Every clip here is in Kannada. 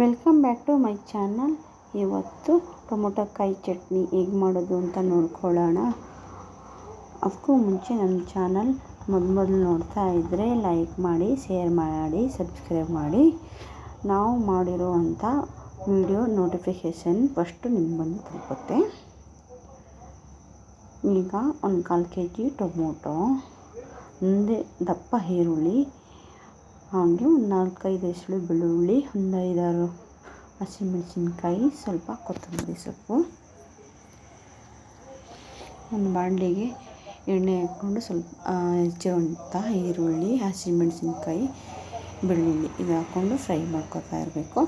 Welcome back to my channel. ಇವತ್ತು ಟೊಮೊಟೊ ಕಾಯಿ ಚಟ್ನಿ ಹೇಗೆ ಮಾಡೋದು ಅಂತ ನೋಡ್ಕೊಳ್ಳೋಣ. ಅದಕ್ಕೂ ಮುಂಚೆ ನಮ್ಮ ಚಾನಲ್ ಮೊದಲು ನೋಡ್ತಾ ಇದ್ದರೆ ಲೈಕ್ ಮಾಡಿ, ಶೇರ್ ಮಾಡಿ, ಸಬ್ಸ್ಕ್ರೈಬ್ ಮಾಡಿ. ನಾವು ಮಾಡಿರುವಂಥ ವಿಡಿಯೋ ನೋಟಿಫಿಕೇಷನ್ ಫಸ್ಟು ನಿಮ್ಗೆ ಬಂದು ತಲುಪುತ್ತೆ. ಈಗ ಒಂದು ಕಾಲು ಕೆ ಜಿ ಟೊಮೊಟೊ ಒಂದೇ ದಪ್ಪ ಈರುಳ್ಳಿ ಹಾಗೆ ಒಂದು ನಾಲ್ಕೈದು ಎಸಳು ಬೆಳ್ಳುಳ್ಳಿ, ಒಂದು ಐದಾರು ಹಸಿಮೆಣಸಿನ್ಕಾಯಿ, ಸ್ವಲ್ಪ ಕೊತ್ತಂಬರಿ ಸೊಪ್ಪು, ಒಂದು ಬಾಣಲಿಗೆ ಎಣ್ಣೆ ಹಾಕ್ಕೊಂಡು ಸ್ವಲ್ಪ ಹೆಚ್ಚಿರುವಂಥ ಈರುಳ್ಳಿ, ಹಸಿಮೆಣಸಿನ್ಕಾಯಿ, ಬೆಳ್ಳುಳ್ಳಿ ಇದು ಹಾಕ್ಕೊಂಡು ಫ್ರೈ ಮಾಡ್ಕೊತಾ ಇರಬೇಕು.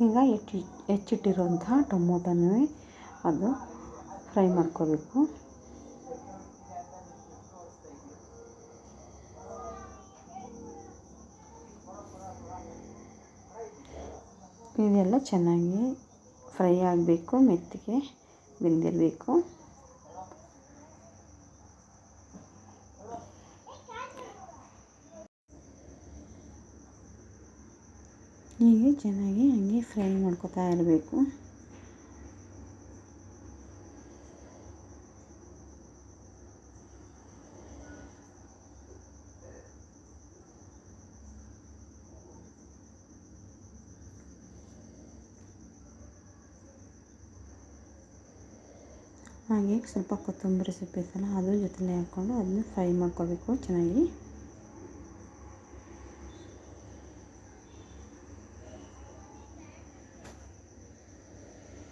ಈಗ ಹೆಚ್ಚಿ ಹೆಚ್ಚಿಟ್ಟಿರುವಂತಹ ಟೊಮೊಟೊನೂ ಅದು ಫ್ರೈ ಮಾಡ್ಕೋಬೇಕು. ಇದೆಲ್ಲ ಚೆನ್ನಾಗಿ ಫ್ರೈ ಆಗಬೇಕು ಮೆತ್ತಗೆ ಬೆಂದಿರಬೇಕು. ಹೀಗೆ ಚೆನ್ನಾಗಿ ಹಂಗೆ ಫ್ರೈ ಮಾಡ್ಕೊತಾ ಇರಬೇಕು. ಹಾಗೆ ಸ್ವಲ್ಪ ಕೊತ್ತಂಬರಿ ಸೊಪ್ಪು ಇತ್ತಲ್ಲ ಅದ್ರ ಜೊತೆಲೇ ಹಾಕ್ಕೊಂಡು ಅದನ್ನ ಫ್ರೈ ಮಾಡ್ಕೋಬೇಕು ಚೆನ್ನಾಗಿ.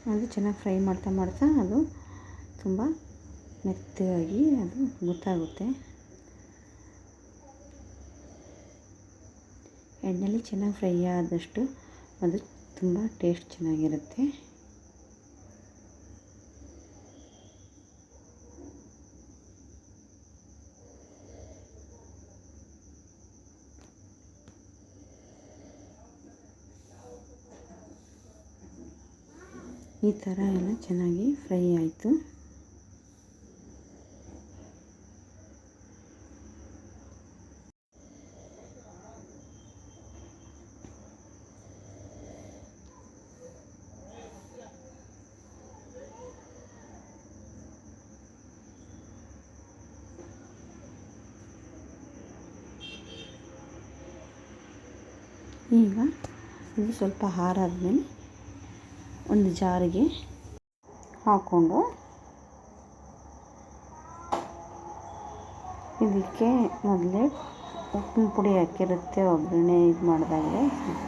ಅದು ಚೆನ್ನಾಗಿ ಫ್ರೈ ಮಾಡ್ತಾ ಮಾಡ್ತಾ ಅದು ತುಂಬ ಮೆತ್ತಗಾಗಿ ಅದು ಗೊತ್ತಾಗುತ್ತೆ ಎಣ್ಣೆಲಿ ಚೆನ್ನಾಗಿ ಫ್ರೈ ಆದಷ್ಟು ಅದು ತುಂಬ ಟೇಸ್ಟ್ ಚೆನ್ನಾಗಿರುತ್ತೆ. ಈ ಥರ ಎಲ್ಲ ಚೆನ್ನಾಗಿ ಫ್ರೈ ಆಯಿತು. ಈಗ ಇದು ಸ್ವಲ್ಪ ಆರಾದ್ಮೇಲೆ ಒಂದು ಜಾರಿಗೆ ಹಾಕ್ಕೊಂಡು ಇದಕ್ಕೆ ಮೊದಲೇ ಉಪ್ಪಿನ ಪುಡಿ ಹಾಕಿರುತ್ತೆ, ಒಗ್ಗರಣೆ ಇದು ಮಾಡಿದಾಗಲೇ ಸ್ವಲ್ಪ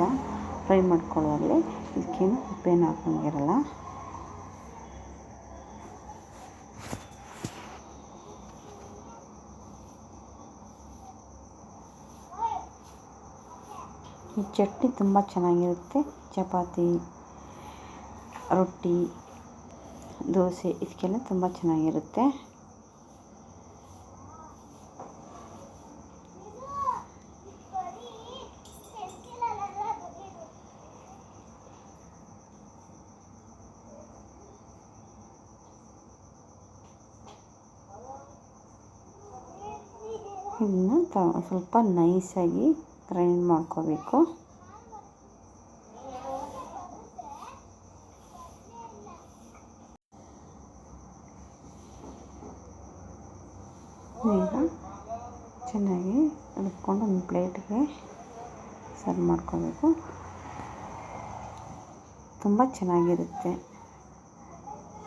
ಫ್ರೈ ಮಾಡ್ಕೊಳ್ಳುವಾಗಲೇ ಇದಕ್ಕೇನು ಉಪ್ಪೇನು ಹಾಕೋಂಗಿರಲ್ಲ ಈ ಚಟ್ನಿ ತುಂಬ ಚೆನ್ನಾಗಿರುತ್ತೆ, ಚಪಾತಿ ರೊಟ್ಟಿ ದೋಸೆ ಇದಕ್ಕೆಲ್ಲ ತುಂಬ ಚೆನ್ನಾಗಿರುತ್ತೆ. ಇದನ್ನು ಸ್ವಲ್ಪ ನೈಸಾಗಿ ಗ್ರೈಂಡ್ ಮಾಡ್ಕೋಬೇಕು. ಈಗ ಚೆನ್ನಾಗಿ ರುಬ್ಕೊಂಡು ಒಂದು ಪ್ಲೇಟ್ಗೆ ಸರ್ವ್ ಮಾಡ್ಕೋಬೇಕು. ತುಂಬ ಚೆನ್ನಾಗಿರುತ್ತೆ.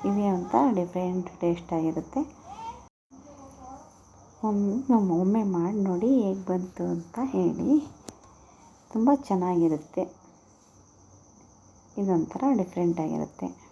ಇದೇ ಅಂತ ಡಿಫ್ರೆಂಟ್ ಟೇಸ್ಟ್ ಆಗಿರುತ್ತೆ. ಒಮ್ಮೆ ಒಮ್ಮೆ ಮಾಡಿ ನೋಡಿ ಹೇಗೆ ಬಂತು ಅಂತ ಹೇಳಿ. ತುಂಬ ಚೆನ್ನಾಗಿರುತ್ತೆ. ಇದೊಂಥರ ಡಿಫ್ರೆಂಟಾಗಿರುತ್ತೆ